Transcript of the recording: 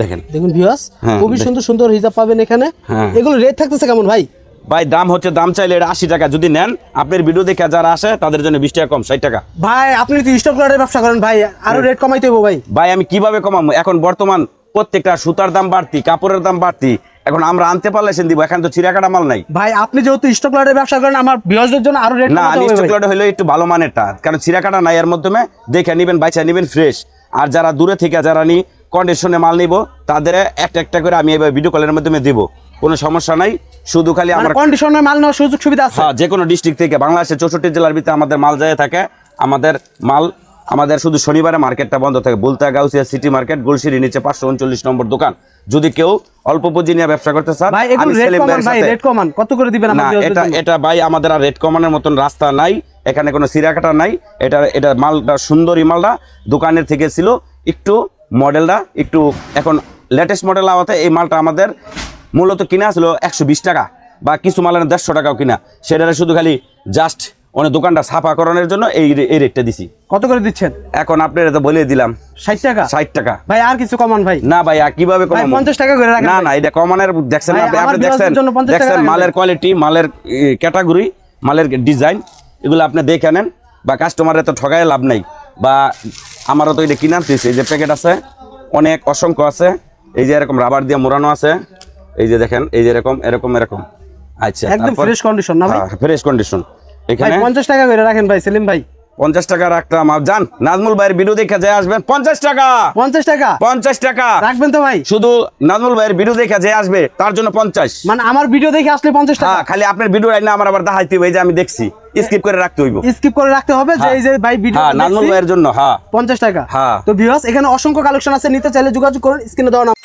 দেখেন। দেখুন ভিউয়ার্স হ্যাঁ, খুবই সুন্দর সুন্দর হিজাব পাবেন এখানে। হ্যাঁ। এগুলো রেট থাকতেছে কেমন ভাই? ভাই দাম হচ্ছে দাম চাইলে এটা আশি টাকা। যদি নেন আপনার ভিডিও দেখে যারা আসে তাদের জন্য বিশ টাকা কম ষাট টাকা। ভাই আপনি তো স্টক ব্যবসা করেন ভাই আরও রেট কমাইতে হব ভাই। ভাই আমি কীভাবে কমাবো? এখন বর্তমান প্রত্যেকটা সুতার দাম বাড়তি কাপড়ের দাম বাড়তি। এখন আমরা আনতে পারলে সেন দিব এখন তো চিরাকাটা মাল নাই। ভাই আপনি যেহেতু স্টক লটের ব্যবসা করেন আমার ভিউয়ারদের জন্য আরও রেট না লিস্ট হলো একটু ভালো মানেরটা কারণ চিরাকাটা নাই এর মাধ্যমে দেখে নিবেন বাইচা নিবেন ফ্রেশ আর যারা দূরে থেকে যারা নি কন্ডিশনে মাল নিব তাদের একটা একটা করে আমি এবার ভিডিও কলের মাধ্যমে দিব। কোনো সমস্যা নাই শুধু খালি মানে আমার কন্ডিশনের মাল নেওয়ার সুযোগ সুবিধা আছে? হ্যাঁ যে কোনো ডিস্ট্রিক্ট থেকে বাংলাদেশের চৌষট্টি জেলার ভিতরে আমাদের মাল যায় থাকে। আমাদের মাল আমাদের শুধু শনিবারে মার্কেটটা বন্ধ থাকে। বুলতা গাউসিয়া সিটি মার্কেট গুলশিরি নিচে পাঁচশো উনচল্লিশ নম্বর দোকান। যদি কেউ অল্প পুঁজি নিয়ে ব্যবসা করতে চান কত করে দিবেন না এটা এটা ভাই আমাদের আর রেট কমানোর মতন রাস্তা নাই। এখানে কোনো সিরাকাটা নাই। এটা এটা মালটা সুন্দরী মালটা দোকানের থেকে ছিল। একটু মডেলটা একটু এখন লেটেস্ট মডেল আওয়াতে এই মালটা আমাদের মূলত কিনা আসলো একশো বিশ টাকা বা কিছু মালের দেড়শো টাকাও কিনা। সেটা শুধু খালি জাস্ট অনেক দোকানটা সাফা করানোর জন্য এই এই রেটটা দিছি। কত করে দিচ্ছেন? এখন আপনার তো বলে দিলাম। ষাট টাকা? ষাট টাকা। ভাই আর কিছু কমান ভাই? না ভাই আর কীভাবে? 50 টাকা করে না না এটা কমানোর দেখছেন আপনি আপনি দেখছেন দের জন্য 50 টাকা দেখছেন মালের কোয়ালিটি মালের ক্যাটাগরি মালের ডিজাইন এগুলো আপনি দেখে নেন বা কাস্টমারের তো ঠগায় লাভ নাই বা আমারও তো এটা কিনে আনতেছি এই যে প্যাকেট আছে অনেক অসংখ্য আছে। এই যে এরকম রাবার দিয়ে মোড়ানো আছে। এই যে দেখেন এই যে এরকম এরকম এরকম। আচ্ছা একদম ফ্রেশ কন্ডিশন না ভাই? ফ্রেশ কন্ডিশন এখানে পঞ্চাশ টাকা করে রাখেন ভাই সেলিম ভাই। পঞ্চাশ টাকা রাখতাম। আপ যান নাজমুল ভাইয়ের ভিডিও দেখে যে আসবেন পঞ্চাশ টাকা। পঞ্চাশ টাকা? পঞ্চাশ টাকা। রাখবেন তো ভাই। শুধু নাজমুল ভাইয়ের ভিডিও দেখে যে আসবে তার জন্য পঞ্চাশ। মানে আমার ভিডিও দেখে আসলে পঞ্চাশ টাকা? হ্যাঁ খালি আপনার ভিডিও আমার আবার দেখাইতে হবে এই যে আমি দেখছি। স্কিপ করে রাখতে হইব। স্কিপ করে রাখতে হবে যে এই যে ভাই ভিডিও হ্যাঁ নাজমুল ভাইয়ের জন্য হ্যাঁ। পঞ্চাশ টাকা। হ্যাঁ। তো ভিউয়ার্স এখানে অসংখ্য কালেকশন আছে নিতে চাইলে যোগাযোগ করুন স্ক্রিনে দেওয়া